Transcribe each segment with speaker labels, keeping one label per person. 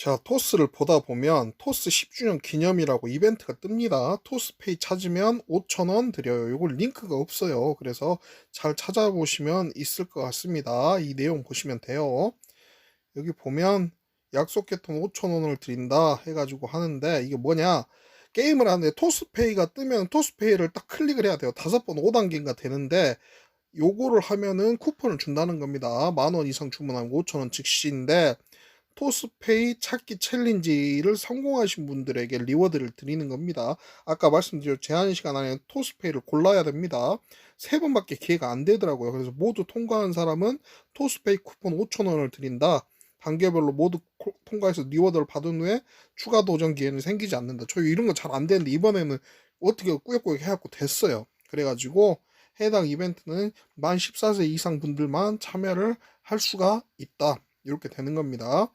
Speaker 1: 자, 토스를 보다 보면 토스 10주년 기념이라고 이벤트가 뜹니다. 토스페이 찾으면 5,000원 드려요. 이걸 링크가 없어요. 그래서 잘 찾아보시면 있을 것 같습니다. 이 내용 보시면 돼요. 여기 보면 약속 개통 5,000원을 드린다 해가지고 하는데 이게 뭐냐? 게임을 하는데 토스페이가 뜨면 토스페이를 딱 클릭을 해야 돼요. 다섯 번 5단계인가 되는데 요거를 하면은 쿠폰을 준다는 겁니다. 만 원 이상 주문하면 5,000원 즉시인데 토스페이 찾기 챌린지를 성공하신 분들에게 리워드를 드리는 겁니다. 아까 말씀드린 제한 시간 안에 토스페이를 골라야 됩니다. 세 번밖에 기회가 안 되더라고요. 그래서 모두 통과한 사람은 토스페이 쿠폰 5,000원을 드린다. 단계별로 모두 코- 통과해서 리워드를 받은 후에 추가 도전 기회는 생기지 않는다. 저 이런 거 잘 안 되는데 이번에는 어떻게 꾸역꾸역 해갖고 됐어요. 그래가지고 해당 이벤트는 만 14세 이상 분들만 참여를 할 수가 있다. 이렇게 되는 겁니다.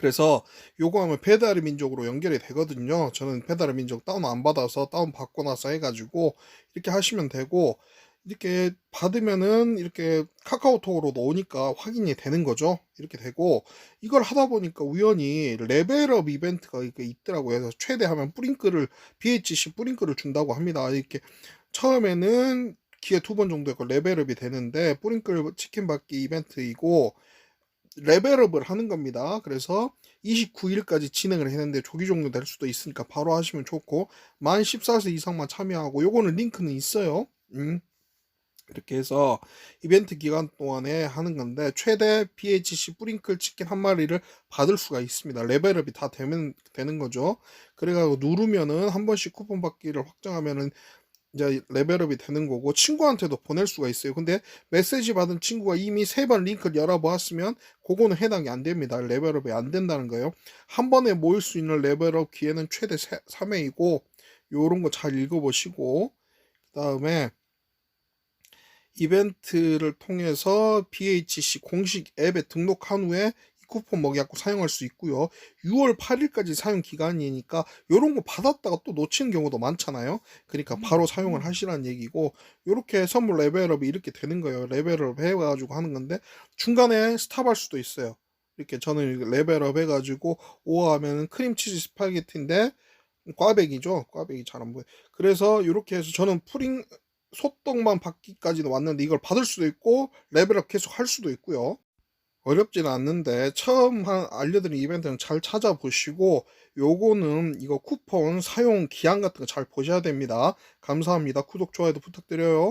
Speaker 1: 그래서 요거 하면 배달의 민족으로 연결이 되거든요. 저는 배달의 민족 다운 안 받아서 다운 받고 나서 해가지고 이렇게 하시면 되고 이렇게 받으면은 이렇게 카카오톡으로도 오니까 확인이 되는 거죠. 이렇게 되고 이걸 하다 보니까 우연히 레벨업 이벤트가 있더라고요. 그래서 최대하면 뿌링클을 BHC 뿌링클을 준다고 합니다. 이렇게 처음에는 기회 두 번 정도 했고 레벨업이 되는데 뿌링클 치킨 받기 이벤트이고 레벨업을 하는 겁니다. 그래서 29일까지 진행을 했는데 조기 종료될 수도 있으니까 바로 하시면 좋고 만 14세 이상만 참여하고 요거는 링크는 있어요. 음. 이렇게 해서 이벤트 기간 동안에 하는 건데 최대 BHC 뿌링클 치킨 한 마리를 받을 수가 있습니다. 레벨업이 다 되면 되는 거죠. 그래가지고 누르면은 한 번씩 쿠폰 받기를 확정하면은 이제 레벨업이 되는 거고 친구한테도 보낼 수가 있어요. 근데 메시지 받은 친구가 이미 세 번 링크를 열어보았으면 그거는 해당이 안 됩니다. 레벨업이 안 된다는 거예요. 한 번에 모일 수 있는 레벨업 기회는 최대 3회이고 요런 거 잘 읽어보시고 그 다음에 이벤트를 통해서 BHC 공식 앱에 등록한 후에 이 쿠폰 먹여갖고 사용할 수 있고요. 6월 8일까지 사용 기간이니까 이런 거 받았다가 또 놓치는 경우도 많잖아요. 그러니까 바로 사용을 하시라는 얘기고 이렇게 선물 레벨업이 이렇게 되는 거예요. 레벨업 해가지고 하는 건데 중간에 스탑할 수도 있어요. 이렇게 저는 레벨업 해가지고 5 하면은 크림치즈 스파게티인데 꽈배기죠. 꽈배기 잘 안 보여. 그래서 이렇게 해서 저는 프링 소떡만 받기까지는 왔는데 이걸 받을 수도 있고 레벨업 계속 할 수도 있고요. 어렵지는 않는데 처음 한 알려드린 이벤트는 잘 찾아보시고 요거는 이거 쿠폰 사용 기한 같은 거 잘 보셔야 됩니다. 감사합니다. 구독 좋아요도 부탁드려요.